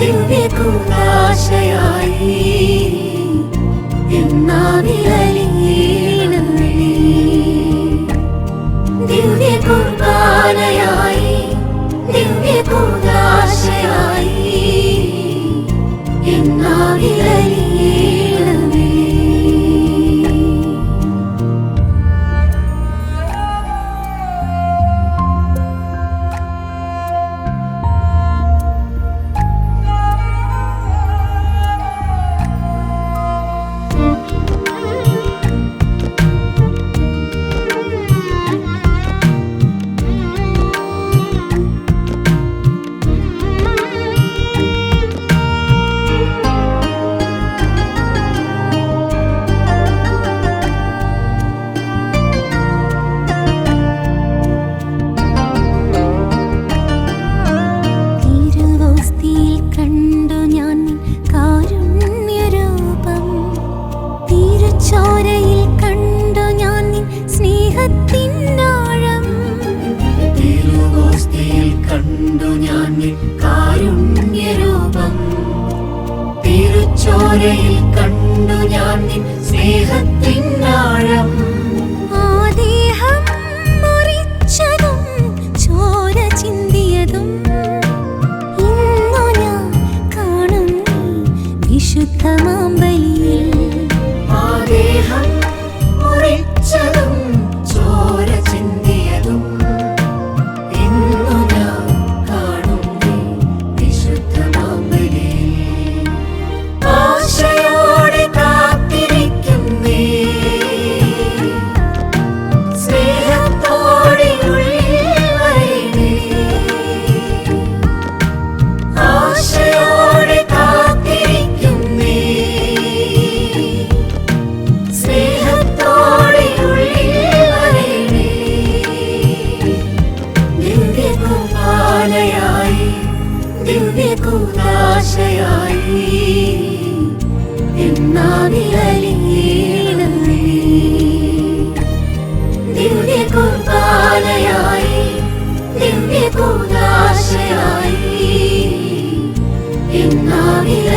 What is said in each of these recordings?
ദിവ്യകുലാശയായി ദിവ്യ കുർബാനയായി കണ്ടു ഞാൻ കാരുണ്യരൂപം തിരുച്ചോരയിൽ കണ്ടു ഞാൻ സ്നേഹത്തിൻ ആഴം na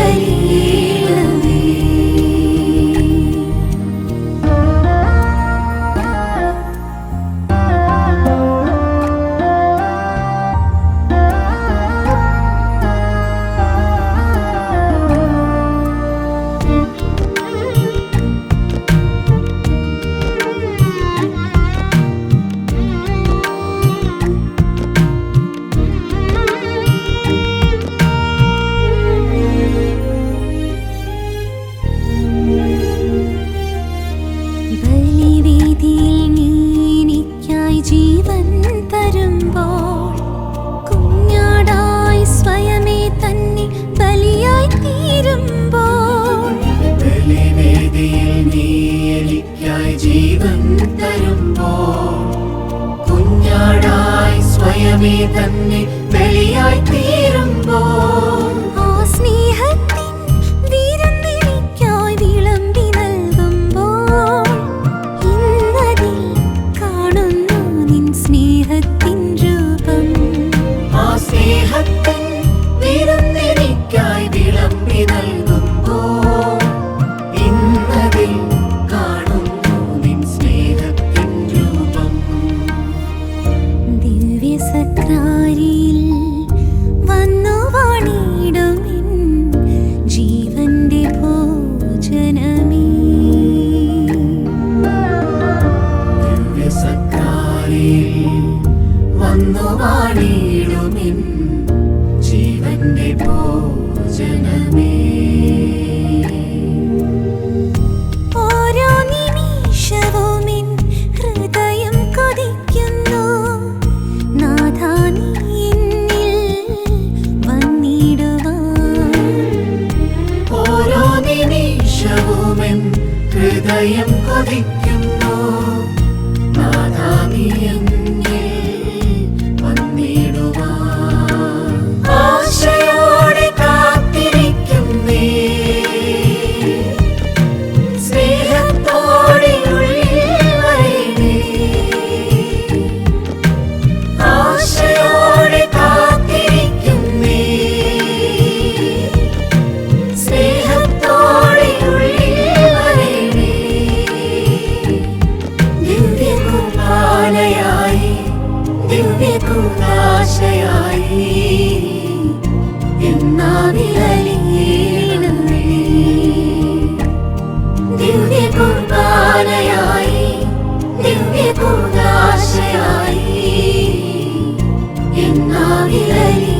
ദൈവമേ തന്നെ ബലിയായി നിമിഷവുമെൻ ഹൃദയം കൊതിക്കുന്നു. നാദാനിയും na milele.